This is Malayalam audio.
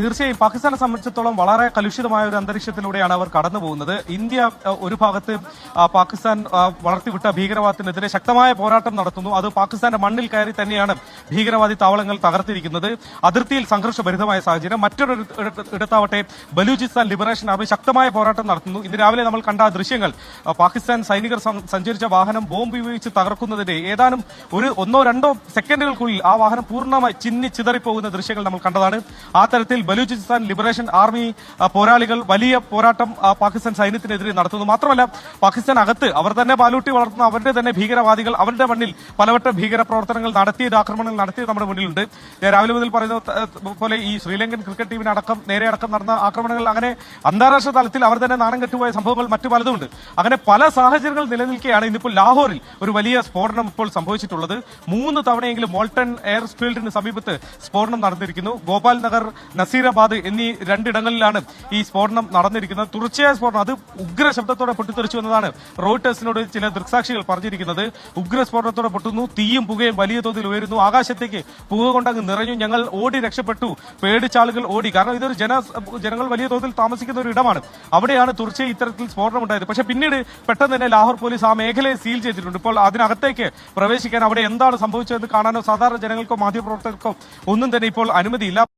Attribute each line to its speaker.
Speaker 1: തീർച്ചയായും പാകിസ്ഥാനെ സംബന്ധിച്ചിടത്തോളം വളരെ കലുഷിതമായ ഒരു അന്തരീക്ഷത്തിലൂടെയാണ് അവർ കടന്നു പോകുന്നത് ഇന്ത്യ ഒരു ഭാഗത്ത് പാകിസ്ഥാൻ വളർത്തിവിട്ട ഭീകരവാദത്തിനെതിരെ ശക്തമായ പോരാട്ടം നടത്തുന്നു. അത് പാകിസ്ഥാന്റെ മണ്ണിൽ കയറി തന്നെയാണ് ഭീകരവാദി താവളങ്ങൾ തകർത്തിരിക്കുന്നത്. അതിർത്തിയിൽ സംഘർഷഭരിതമായ സാഹചര്യം. മറ്റൊരു ഇടത്ത് ഇടത്താവട്ടെ ബലൂചിസ്ഥാൻ ലിബറേഷൻ ആർമി ശക്തമായ പോരാട്ടം നടത്തുന്നു. ഇന്ന് രാവിലെ നമ്മൾ കണ്ട ദൃശ്യങ്ങൾ. പാകിസ്ഥാൻ സൈനികർ സഞ്ചരിച്ച വാഹനം ബോംബ് ഉപയോഗിച്ച് തകർക്കുന്നതിന്റെ ഏതാനും ഒരു ഒന്നോ രണ്ടോ സെക്കൻഡുകൾക്കുള്ളിൽ ആ വാഹനം പൂർണമായി ചിന്നി ചിതറിപ്പോകുന്ന ദൃശ്യങ്ങൾ നമ്മൾ കണ്ടതാണ്. ആ തരത്തിൽ ബലൂചിസ്ഥാൻ ലിബറേഷൻ ആർമി പോരാളികൾ വലിയ പോരാട്ടം പാകിസ്ഥാൻ സൈന്യത്തിനെതിരെ നടത്തുന്നു. മാത്രമല്ല പാകിസ്ഥാൻ അകത്ത് അവർ തന്നെ ബാലൂട്ടി വളർത്തുന്ന അവരുടെ തന്നെ ഭീകരവാദികൾ അവരുടെ മണ്ണിൽ പലവട്ട ഭീകര പ്രവർത്തനങ്ങൾ നടത്തിയത് ആക്രമണങ്ങൾ നടത്തിയത് നമ്മുടെ മുന്നിലുണ്ട്. ഞാൻ രാവിലെ മുതൽ പറയുന്ന പോലെ ഈ ശ്രീലങ്കൻ ക്രിക്കറ്റ് ടീമിനടക്കം നേരെ അടക്കം നടന്ന ആക്രമണങ്ങൾ അങ്ങനെ അന്താരാഷ്ട്ര തലത്തിൽ അവർ തന്നെ നാണം കെട്ടുപോയ സംഭവങ്ങൾ മറ്റു പലതുമുണ്ട്. അങ്ങനെ പല സാഹചര്യങ്ങൾ നിലനിൽക്കുകയാണ് ഇന്നിപ്പോൾ ലാഹോറിൽ ഒരു വലിയ സ്ഫോടനം ഇപ്പോൾ സംഭവിച്ചിട്ടുള്ളത്. മൂന്ന് തവണയെങ്കിലും മോൾട്ടൺ എയർ ഫീൽഡിന് സമീപത്ത് സ്ഫോടനം നടന്നിരിക്കുന്നു. ഗോപാൽ നഗർ നസീറാബാദ് എന്നീ രണ്ടിടങ്ങളിലാണ് ഈ സ്ഫോടനം നടന്നിരിക്കുന്നത്. തുടർച്ചയായ സ്ഫോടനം. അത് ഉഗ്ര ശബ്ദത്തോടെ പൊട്ടിത്തെറിച്ചു എന്നതാണ് റോയിട്ടേഴ്സിനോട് ചില ദൃക്സാക്ഷികൾ പറഞ്ഞിരിക്കുന്നത്. ഉഗ്ര സ്ഫോടനത്തോടെ പൊട്ടുന്നു തീയും പുകയും വലിയ തോതിൽ ഉയരുന്നു. ആകാശത്തേക്ക് പുക കൊണ്ടങ്ങ് നിറഞ്ഞു. ഞങ്ങൾ ഓടി രക്ഷപ്പെട്ടു. പേടിച്ചാളുകൾ ഓടി. കാരണം ഇതൊരു ജന ജനങ്ങൾ വലിയ തോതിൽ താമസിക്കുന്ന ഒരു ഇടമാണ്. അവിടെയാണ് തുടർച്ചയായി ഇത്തരത്തിൽ സ്ഫോടനം ഉണ്ടായത്. പക്ഷേ പിന്നീട് പെട്ടെന്ന് തന്നെ ലാഹോർ പോലീസ് ആ മേഖലയെ സീൽ ചെയ്തിട്ടുണ്ട്. ഇപ്പോൾ അതിനകത്തേക്ക് പ്രവേശിക്കാൻ അവിടെ എന്താണ് സംഭവിച്ചതെന്ന് കാണാനോ സാധാരണ ജനങ്ങൾക്കോ മാധ്യമപ്രവർത്തകർക്കോ ഒന്നും തന്നെ ഇപ്പോൾ അനുമതിയില്ല.